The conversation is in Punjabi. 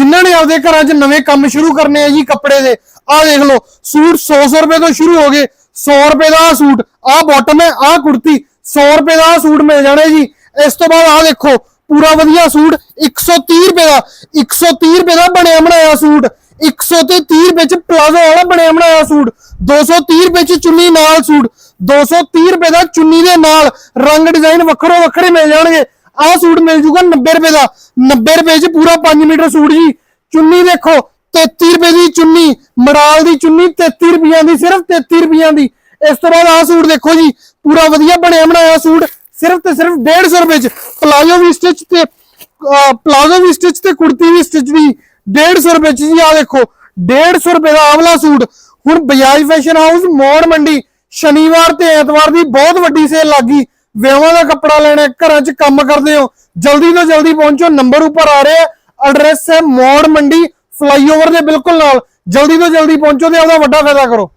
ਜਿਨ੍ਹਾਂ ਨੇ ਆਪਦੇ ਘਰਾਂ 'ਚ ਨਵੇਂ ਕੰਮ ਸ਼ੁਰੂ ਕਰਨੇ ਆ ਜੀ ਕੱਪੜੇ ਦੇ, ਆਹ ਦੇਖ ਲਓ, ਸੂਟ 100 100 ਰੁਪਏ ਤੋਂ ਸ਼ੁਰੂ ਹੋ ਗਏ 100 ਰੁਪਏ ਦਾ ਆਹ ਸੂਟ, ਆਹ ਬਾਟਮ ਹੈ, ਆਹ ਕੁੜਤੀ 100 ਰੁਪਏ ਦਾ ਆਹ ਸੂਟ ਮਿਲ ਜਾਣੇ ਜੀ। ਇਸ ਤੋਂ ਬਾਅਦ ਆਹ ਦੇਖੋ, ਪੂਰਾ ਵਧੀਆ ਸੂਟ 130 ਰੁਪਏ ਦਾ 130 ਰੁਪਏ ਦਾ ਬਣਿਆ ਬਣਾਇਆ ਸੂਟ 130 ਰੁਪਏ ਚ ਪਲਾਜ਼ੋ ਵਾਲਾ ਬਣਿਆ ਬਣਾਇਆ ਸੂਟ 230 ਰੁਪਏ ਚ ਚੁੰਨੀ ਨਾਲ ਸੂਟ 230 ਰੁਪਏ ਦਾ ਚੁੰਨੀ ਦੇ ਨਾਲ, ਰੰਗ ਡਿਜ਼ਾਈਨ ਵੱਖਰੋ ਵੱਖਰੇ ਮਿਲ ਜਾਣਗੇ। ਆਹ ਸੂਟ ਮਿਲ ਜੂਗਾ 90 ਰੁਪਏ ਦਾ। 90 ਰੁਪਏ ਚ ਪੂਰਾ 5 ਮੀਟਰ ਸੂਟ ਜੀ। ਚੁੰਨੀ ਦੇਖੋ 33 ਰੁਪਏ ਦੀ ਚੁੰਨੀ, ਮੜਾਲ ਦੀ ਚੁੰਨੀ 33 ਰੁਪਈਆਂ ਦੀ, ਸਿਰਫ 33 ਰੁਪਈਆਂ ਦੀ। ਇਸ ਤੋਂ ਬਾਅਦ ਆਹ ਸੂਟ ਦੇਖੋ ਜੀ, ਪੂਰਾ ਵਧੀਆ ਬਣਿਆ ਬਣਾਇਆ ਸੂਟ, ਸਿਰਫ ਤੇ ਸਿਰਫ 150 ਰੁਪਏ ਚ। ਪਲਾਜ਼ੋ ਵੀ ਸਟਿਚ ਤੇ ਪਲਾਜ਼ੋ ਵੀ ਸਟਿਚ ਤੇ, ਕੁੜਤੀ ਵੀ ਸਟਿਚ ਦੀ। 150 ਰੁਪਏ ਚ ਜੀ ਆ ਦੇਖੋ 150 ਰੁਪਏ ਦਾ ਆਵਲਾ ਸੂਟ। ਹੁਣ ਬਜਾਜ ਫੈਸ਼ਨ ਹਾਊਸ, ਮੋੜ ਮੰਡੀ, ਸ਼ਨੀਵਾਰ ਤੇ ਐਤਵਾਰ ਦੀ ਬਹੁਤ ਵੱਡੀ ਸੇਲ ਲੱਗੀ ਵਿਆਹਾਂ ਦਾ ਕੱਪੜਾ ਲੈਣਾ, ਘਰਾਂ 'ਚ ਕੰਮ ਕਰਦੇ ਹੋ, ਜਲਦੀ ਤੋਂ ਜਲਦੀ ਪਹੁੰਚੋ, ਨੰਬਰ ਉੱਪਰ ਆ ਰਿਹਾ ਹੈ ਐਡਰੈਸ ਹੈ ਮੋੜ ਮੰਡੀ, ਫਲਾਈਓਵਰ ਦੇ ਬਿਲਕੁਲ ਨਾਲ, ਜਲਦੀ ਤੋਂ ਜਲਦੀ ਪਹੁੰਚੋ ਤੇ ਆਪਦਾ ਵੱਡਾ ਫਾਇਦਾ ਕਰੋ।